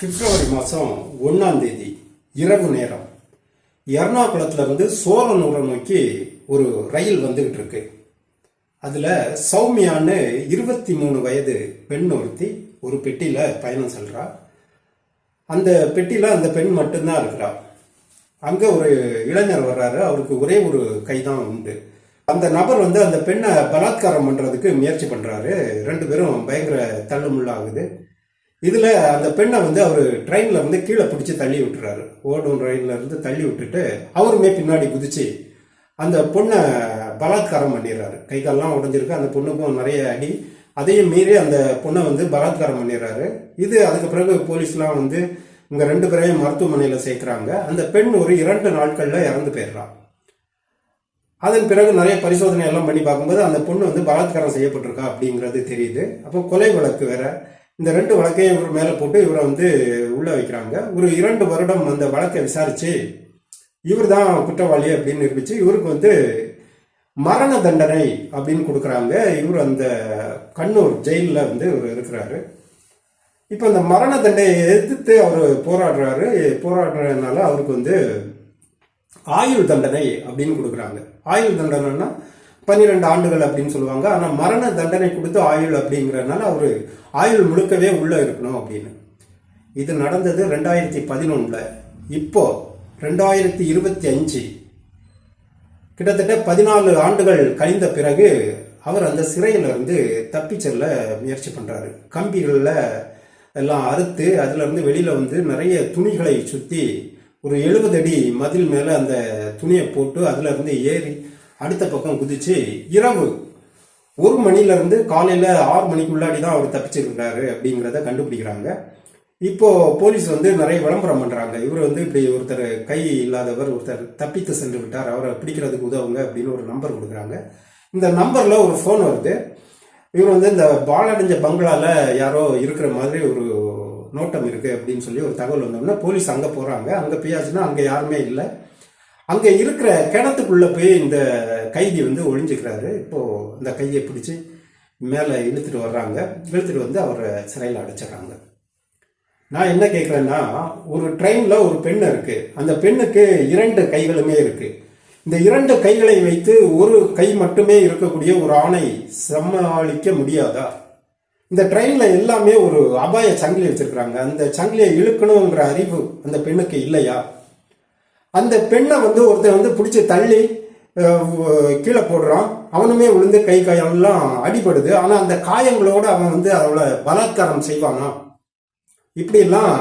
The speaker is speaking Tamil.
பிப்ரவரி மாதம் ஒன்றாம் தேதி இரவு நேரம். எர்ணாகுளத்தில் வந்து சோழனூரை நோக்கி ஒரு ரயில் வந்துக்கிட்டு இருக்கு அதில் சௌமியான்னு இருபத்தி மூணு வயது பெண் ஒருத்தி ஒரு பெட்டியில் பயணம் செல்கிறா அந்த பெட்டியில் அந்த பெண் மட்டும்தான் இருக்கிறா. அங்கே ஒரு இளைஞர் வர்றாரு. அவருக்கு ஒரே ஒரு கை தான் உண்டு. அந்த நபர் வந்து அந்த பெண்ணை பலாத்காரம் பண்ணுறதுக்கு முயற்சி பண்ணுறாரு ரெண்டு பேரும் பயங்கர தள்ளுமுள்ளாகுது இதில் அந்த பெண்ணை வந்து அவர் ட்ரெயினில் வந்து கீழே பிடிச்சி தள்ளி விட்டுறாரு. ஓடும் ட்ரெயின்லேருந்து இருந்து தள்ளி விட்டுட்டு அவருமே பின்னாடி குதிச்சு அந்த பொண்ணை பலாத்காரம் பண்ணிடுறாரு. கை கால்லாம் உடைஞ்சிருக்கு. அந்த பொண்ணுக்கும் நிறைய அடி. அதையும் மீறி அந்த பொண்ணை வந்து பலாத்காரம் பண்ணிடுறாரு. இது அதுக்கு பிறகு போலீஸ்லாம் வந்து இங்கே ரெண்டு பேரையும் மருத்துவமனையில் சேர்க்குறாங்க. அந்த பெண் ஒரு இரண்டு நாட்களில் இறந்து போயிடுறான் அதன் பிறகு நிறைய பரிசோதனை எல்லாம் பண்ணி பார்க்கும்போது அந்த பொண்ணு வந்து பலாத்காரம் செய்யப்பட்டிருக்கா அப்படிங்கிறது தெரியுது. அப்போ கொலை வழக்கு வேற. இந்த ரெண்டு வழக்கையும் இவர் மேலே போட்டு இவரை வந்து உள்ளே வைக்கிறாங்க. ஒரு இரண்டு வருடம் அந்த வழக்கை விசாரித்து இவர் தான் குற்றவாளி அப்படின்னு நிரூபித்து இவருக்கு வந்து மரண தண்டனை அப்படின்னு கொடுக்குறாங்க. இவர் அந்த கண்ணூர் ஜெயிலில் வந்து இவர் இருக்கிறாரு. இப்போ இந்த மரண தண்டையை எதிர்த்து அவர் போராடுறாரு. போராடுறதுனால அவருக்கு வந்து ஆயுள் தண்டனை அப்படின்னு கொடுக்குறாங்க. ஆயுள் தண்டனைன்னா பன்னிரெண்டு ஆண்டுகள் அப்படின்னு சொல்லுவாங்க. ஆனால் மரண தண்டனை கொடுத்து ஆயுள் அப்படிங்கிறதுனால அவர் ஆயுள் முழுக்கவே உள்ளே இருக்கணும் அப்படின்னு. இது நடந்தது ரெண்டாயிரத்தி பதினொன்றில் இப்போ ரெண்டாயிரத்தி இருபத்தி அஞ்சு கிட்டத்தட்ட பதினாலு ஆண்டுகள் கழிந்த பிறகு அவர் அந்த சிறையிலிருந்து தப்பி செல்ல முயற்சி பண்ணுறாரு கம்பிகளில் எல்லாம் அறுத்து அதிலிருந்து வெளியில் வந்து நிறைய துணிகளை சுற்றி ஒரு எழுபது அடி மதில் மேலே அந்த துணியை போட்டு அதிலிருந்து ஏறி அடுத்த பக்கம் குதிச்சு இரவு. ஒரு மணிலேருந்து காலையில் ஆறு ஆறு மணிக்குள்ளாடி தான் அவர் தப்பிச்சிருக்கிறாரு அப்படிங்கிறத கண்டுபிடிக்கிறாங்க. இப்போ போலீஸ் வந்து நிறைய விளம்பரம் பண்ணுறாங்க இவர் வந்து இப்படி ஒருத்தர் கை இல்லாதவர் ஒருத்தர் தப்பித்து சென்று விட்டார் அவரை பிடிக்கிறதுக்கு உதவுங்க அப்படின்னு ஒரு நம்பர் கொடுக்குறாங்க. இந்த நம்பரில் ஒரு ஃபோன் வருது. இவர் வந்து இந்த பாலடைஞ்ச பங்களாவில் யாரோ இருக்கிற மாதிரி ஒரு நோட்டம் இருக்குது அப்படின்னு சொல்லி ஒரு தகவல் வந்தோம்னா போலீஸ் அங்கே போகிறாங்க அங்கே போயாச்சுன்னா அங்கே யாருமே இல்லை. அங்கே இருக்கிற கிணத்துக்குள்ளே போய் இந்த கைதி வந்து ஒழிஞ்சுக்கிறாரு இப்போது இந்த கையை பிடிச்சி மேலே இழுத்துட்டு வர்றாங்க. இழுத்துட்டு வந்து அவரை சிறையில் அடைச்சிடுறாங்க. நான் என்ன கேட்குறேன்னா ஒரு ட்ரெயினில் ஒரு பெண் இருக்குது அந்த பெண்ணுக்கு இரண்டு கைகளுமே இருக்குது இந்த இரண்டு கைகளை வைத்து ஒரு கை மட்டுமே இருக்கக்கூடிய ஒரு ஆணை சமாளிக்க முடியாதா? இந்த ட்ரெயினில் எல்லாமே ஒரு அபாய சங்கிலி வச்சுருக்குறாங்க. அந்த சங்கிலியை இழுக்கணுங்கிற அறிவு அந்த பெண்ணுக்கு இல்லையா? அந்த பெண்ணை வந்து ஒருத்தன் வந்து பிடிச்சி தள்ளி கீழே போடுறான். அவனுமே விழுந்து கை காயெல்லாம் அடிபடுது. ஆனால் அந்த காயங்களோட அவன் வந்து அவளை பலாத்காரம் செய்வானா? இப்படிலாம்